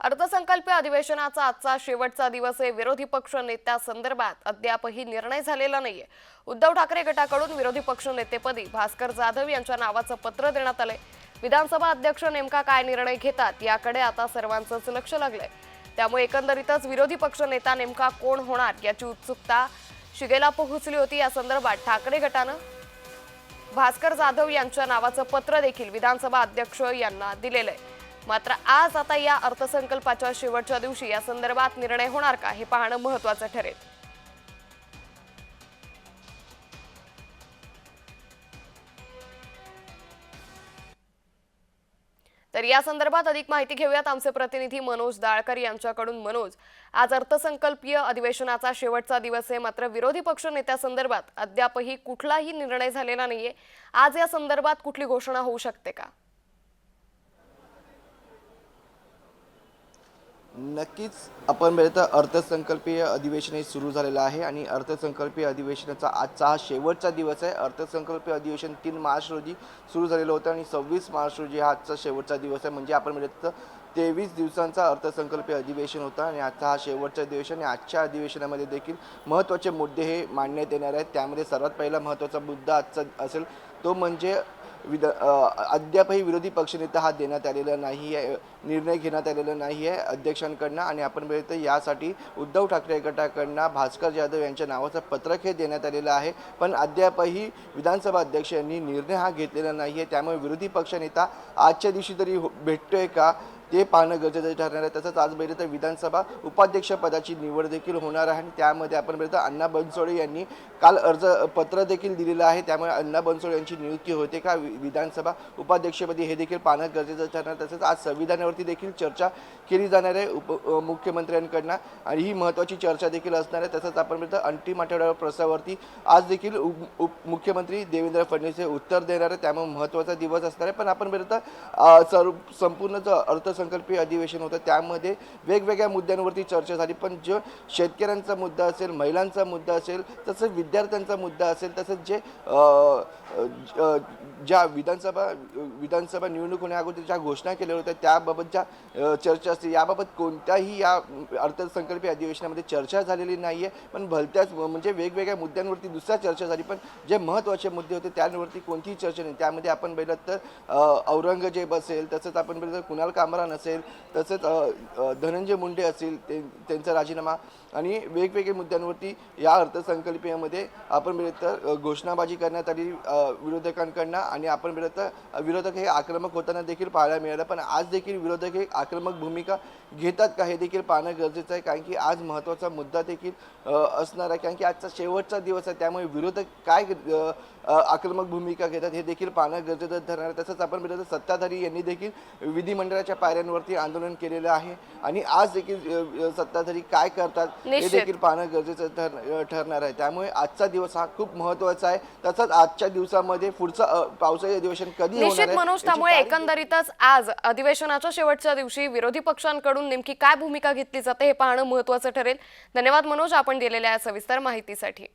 अर्थसंकल्पीय अधिवेशनाचा आजचा शेवटचा दिवस आहे. विरोधी पक्ष नेत्यासंदर्भात अद्यापही निर्णय झालेला नाहीये. उद्धव ठाकरे गटाकडून विरोधी पक्ष नेतेपदी भास्कर जाधव यांच्या नावाचं पत्र देण्यात आलंय. विधानसभा अध्यक्ष नेमका काय निर्णय घेतात याकडे आता सर्वांचंच लक्ष लागलंय. त्यामुळे एकंदरीतच विरोधी पक्ष नेता नेमका कोण होणार याची उत्सुकता शिगेला पोहोचली होती. या संदर्भात ठाकरे गटानं भास्कर जाधव यांच्या नावाचं पत्र देखील विधानसभा अध्यक्ष यांना दिलेलं आहे मात्र आज आता या अर्थसंकल्पाच्या शेवटच्या दिवशी या संदर्भात निर्णय होणार का हे पाहणं महत्वाचं ठरेल. तर या संदर्भात अधिक माहिती घेऊयात आमचे प्रतिनिधी मनोज दाळकर यांच्याकडून. मनोज आज अर्थसंकल्पीय अधिवेशनाचा शेवटचा दिवस आहे. मात्र विरोधी पक्ष नेत्यासंदर्भात अद्यापही कुठलाही निर्णय झालेला नाहीये. आज या संदर्भात कुठली घोषणा होऊ शकते का? नक्कीच आपण बघितलं तर अर्थसंकल्पीय अधिवेशन हे सुरू झालेलं आहे आणि अर्थसंकल्पीय अधिवेशनाचा आजचा हा शेवटचा दिवस आहे. अर्थसंकल्पीय अधिवेशन तीन मार्च रोजी सुरू झालेलं होतं आणि सव्वीस मार्च रोजी हा आजचा शेवटचा दिवस आहे. म्हणजे आपण बघितलं तर तेवीस दिवसांचा अर्थसंकल्पीय अधिवेशन होता आणि आजचा हा शेवटचा अधिवेशन आणि आजच्या अधिवेशनामध्ये देखील महत्त्वाचे मुद्दे हे मांडण्यात येणार आहेत. त्यामध्ये सर्वात पहिला महत्त्वाचा मुद्दा आजचा असेल तो म्हणजे विद अद्यापही विरोधी पक्षनेता हा देण्यात आलेला नाही आहे निर्णय घेण्यात आलेला नाही आहे अध्यक्षांकडनं आणि आपण बघितलं यासाठी उद्धव ठाकरे गटाकडनं भास्कर जाधव यांच्या नावाचं पत्रक हे देण्यात आलेलं आहे. पण अद्यापही विधानसभा अध्यक्ष यांनी निर्णय हा घेतलेला नाही आहे त्यामुळे विरोधी पक्षनेता आजच्या दिवशी तरी हो- भेटतोय का? ते पाहणं गरजेचं ठरणार आहे. तसंच आज बघितलं तर विधानसभा उपाध्यक्षपदाची निवड देखील होणार आहे आणि त्यामध्ये आपण बघितलं अण्णा बनसोडे यांनी काल अर्ज पत्र देखील दिलेलं आहे. त्यामुळे अण्णा बनसोडे यांची नियुक्ती होते का? वि- विधानसभा उपाध्यक्षपदी हे देखील पाहणं गरजेचं ठरणार. तसंच आज संविधानावरती देखील चर्चा केली जाणार आहे उप मुख्यमंत्र्यांकडनं आणि ही महत्त्वाची चर्चा देखील असणार आहे. तसंच आपण बघितलं अंतिम आठवड्यावर प्रस्तावावरती आज देखील उप उप मुख्यमंत्री देवेंद्र फडणवीस हे उत्तर देणार आहे त्यामुळे महत्त्वाचा दिवस असणार आहे. पण आपण बघितलं सर्व संपूर्ण जो अर्थसंकल्पीय अधिवेशन होतं. त्यामध्ये वेगवेगळ्या मुद्द्यांवरती चर्चा झाली. पण जो शेतकऱ्यांचा मुद्दा असेल महिलांचा मुद्दा असेल तसंच विद्यार्थ्यांचा मुद्दा असेल तसंच जे ज्या विधानसभा विधानसभा निवडणूक होण्याअगोदर ज्या घोषणा केल्या होत्या त्याबाबत ज्या चर्चा असतील याबाबत कोणत्याही या अर्थसंकल्पीय अधिवेशनामध्ये चर्चा झालेली नाही आहे पण भलत्याच म्हणजे वेगवेगळ्या मुद्द्यांवरती दुसऱ्या चर्चा झाली. पण जे महत्त्वाचे मुद्दे होते त्यांवरती कोणतीही चर्चा नाही. त्यामध्ये आपण बघितलं तर औरंगजेब असेल तसंच आपण बघितलं कुणाल कामरान असेल तसेच धनंजय मुंडे असतील ते त्यांचा राजीनामा आणि वेगवेगळ्या मुद्द्यांवरती या अर्थसंकल्पीयमध्ये आपण मिळत तर घोषणाबाजी करण्यात आली विरोधकांकडनं आणि आपण मिळत तर विरोधक हे आक्रमक होताना देखील पाहायला मिळालं. पण आज देखील विरोधक हे आक्रमक भूमिका घेतात का हे देखील पाहणं गरजेचं आहे. कारण की आज महत्त्वाचा मुद्दा देखील असणार आहे. कारण की आजचा शेवटचा दिवस आहे. त्यामुळे विरोधक काय आक्रमक भूमिका घेतात हे देखील पाहणं गरजेचं ठरणार तसंच आपण मिळत सत्ताधारी यांनी देखील विधिमंडळाच्या पायऱ्यांवरती आंदोलन केलेलं आहे. आणि आज देखील सत्ताधारी काय करतात हे. देखील पाहणं गरजेचं ठर ठरणार आहे. त्यामुळे आजचा दिवस हा खूप महत्त्वाचा आहे. तसंच आजच्या दिवसामध्ये पुढचं पावसाळी अधिवेशन कधी निश्चित मनोज त्यामुळे एकंदरीतच आज अधिवेशनाच्या शेवटच्या दिवशी विरोधी पक्षांकडून नेमकी काय भूमिका घेतली जाते हे पाहणं महत्वाचं ठरेल. धन्यवाद मनोज आपण दिलेल्या या सविस्तर माहितीसाठी.